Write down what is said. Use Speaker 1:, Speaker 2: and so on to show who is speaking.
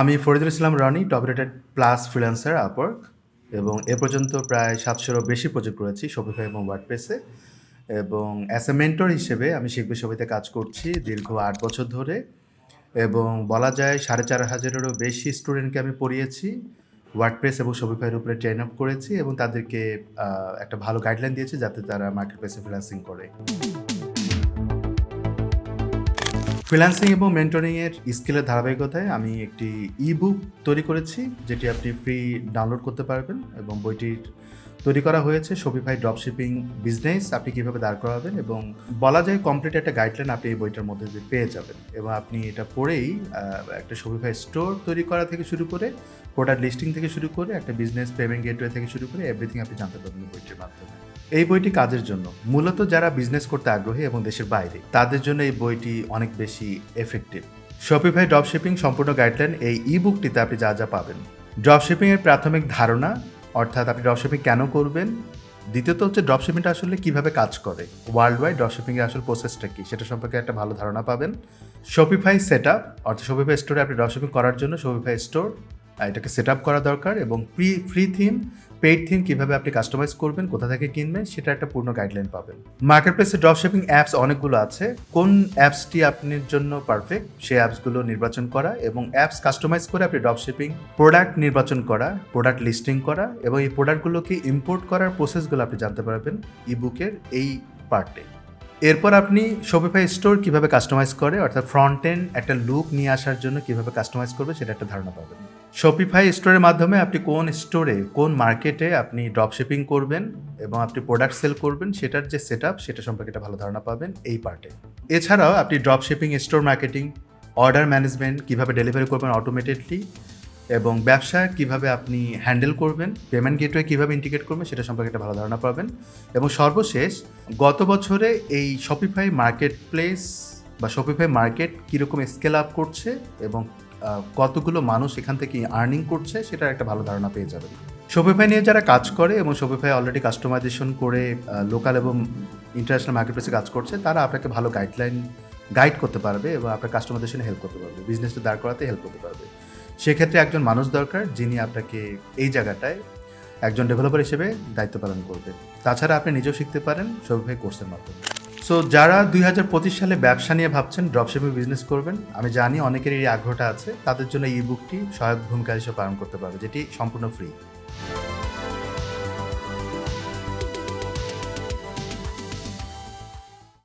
Speaker 1: আমি Faridul Islam Roni top rated plus freelancer Upwork এবং এ পর্যন্ত প্রায় সাতশোরও বেশি প্রজেক্ট করেছি শপিফাই এবং ওয়ার্ডপ্রেসে এবং অ্যাস এ মেন্টর হিসেবে আমি শিল্পী সমিতিতে কাজ করছি দীর্ঘ আট বছর ধরে। এবং বলা যায় সাড়ে চার হাজারেরও বেশি স্টুডেন্টকে আমি পড়িয়েছি। ওয়ার্ডপ্রেস এবং শপিফাইয়ের উপরে ট্রেন আপ করেছি এবং তাদেরকে একটা ভালো গাইডলাইন দিয়েছি যাতে তারা মার্কেট প্লেসে ফ্রিল্যান্সিং করে। ফ্রিল্যান্সিং এবং মেন্টরিংয়ের স্কিলের ধারাবাহিকতায় আমি একটি ই বুক তৈরি করেছি, যেটি আপনি ফ্রি ডাউনলোড করতে পারবেন এবং বইটির তৈরি করা হয়েছে শপিফাই ড্রপশিপিং বিজনেস আপনি কীভাবে দাঁড় করাবেন এবং বলা যায় কমপ্লিট একটা গাইডলাইন আপনি এই বইটার মধ্যে পেয়ে যাবেন এবং আপনি এটা পড়েই একটা শপিফাই স্টোর তৈরি করা থেকে শুরু করে প্রোডাক্ট লিস্টিং থেকে শুরু করে, একটা বিজনেস পেমেন্ট গেটওয়ে থেকে শুরু করে এভরিথিং আপনি জানতে পারবেন বইটির মাধ্যমে। এই বইটি কাজের জন্য? মূলত যারা বিজনেস করতে আগ্রহী এবং দেশের বাইরে, তাদের জন্য এই বইটি অনেক বেশি এফেক্টিভ শপিফাই ড্রপশিপিং সম্পূর্ণ গাইডলাইন এই ই বুকটিতে আপনি যা যা পাবেন। ড্রপশিপিং এর প্রাথমিক ধারণা, অর্থাৎ আপনি ড্রপশিপিং কেন করবেন? দ্বিতীয়ত হচ্ছে ড্রপশিপিংটা আসলে কীভাবে কাজ করে? ওয়ার্ল্ড ওয়াইড ড্রপশিপিং এর আসল প্রসেসটা কি? সেটা সম্পর্কে একটা ভালো ধারণা পাবেন। শপিফাই সেট আপ অর্থাৎ শপিফাই স্টোরে আপনি ড্রপশিপিং করার জন্য শপিফাই স্টোর এটাকে সেট আপ করা দরকার এবং pre free theme paid theme কীভাবে আপনি কাস্টমাইজ করবেন, কোথা থেকে কিনবেন, সেটা একটা পূর্ণ গাইডলাইন পাবেন। মার্কেট প্লেসে ড্রপশিপিং অ্যাপস অনেকগুলো আছে। কোন অ্যাপসটি আপনার জন্য পারফেক্ট সেই অ্যাপসগুলো নির্বাচন করা এবং অ্যাপস কাস্টমাইজ করে আপনি ড্রপশিপিং প্রোডাক্ট নির্বাচন করা প্রোডাক্ট লিস্টিং করা এবং এই প্রোডাক্টগুলোকে ইম্পোর্ট করার প্রসেসগুলো আপনি জানতে পারবেন ইবুকের এই পার্টে এরপর আপনি শপিফাই স্টোর কীভাবে কাস্টমাইজ করে, অর্থাৎ ফ্রন্ট এন্ড একটা লুক নিয়ে আসার জন্য কীভাবে কাস্টমাইজ করবে, সেটা একটা ধারণা পাবেন। শপিফাই স্টোরের মাধ্যমে আপনি কোন স্টোরে কোন মার্কেটে আপনি ড্রপ শিপিং করবেন এবং আপনি প্রোডাক্ট সেল করবেন, সেটার যে সেট সেটা সম্পর্কে একটা ভালো ধারণা পাবেন এই পার্টে এছাড়াও আপনি drop shipping store marketing order management কীভাবে ডেলিভারি করবেন অটোমেটেডলি এবং ব্যবসা কীভাবে আপনি হ্যান্ডেল করবেন পেমেন্ট গেটওয়ে কীভাবে ইন্টিগ্রেট করবেন, সেটা সম্পর্কে একটা ভালো ধারণা পাবেন। এবং সর্বশেষ, গত বছরে এই শপিফাই মার্কেট প্লেস বা শপিফাই মার্কেট কীরকম স্কেল আপ করছে এবং কতগুলো মানুষ এখান থেকে আর্নিং করছে সেটার একটা ভালো ধারণা পেয়ে যাবেন। শপিফাই নিয়ে যারা কাজ করে এবং শপিফাই অলরেডি কাস্টমাইজেশন করে লোকাল এবং ইন্টারন্যাশনাল মার্কেট প্লেসে কাজ করছে, তারা আপনাকে ভালো গাইডলাইন গাইড করতে পারবে এবং আপনার কাস্টমাইজেশনে হেল্প করতে পারবে বিজনেসটা দাঁড় করাতে হেল্প করতে পারবে। সেক্ষেত্রে একজন মানুষ দরকার যিনি আপনাকে এই জায়গাটায় একজন ডেভেলপার হিসেবে দায়িত্ব পালন করবে। তাছাড়া আপনি নিজেও শিখতে পারেন শপিফাই কোর্সের মাধ্যমে। সো যারা দুই হাজার পঁচিশ সালে ব্যবসা নিয়ে ভাবছেন ড্রপশিপিং বিজনেস করবেন, আমি জানি অনেকের এই আগ্রহটা আছে, তাদের জন্য ই বুকটি সহায়ক ভূমিকা হিসেবে পালন করতে পারবে, যেটি সম্পূর্ণ ফ্রি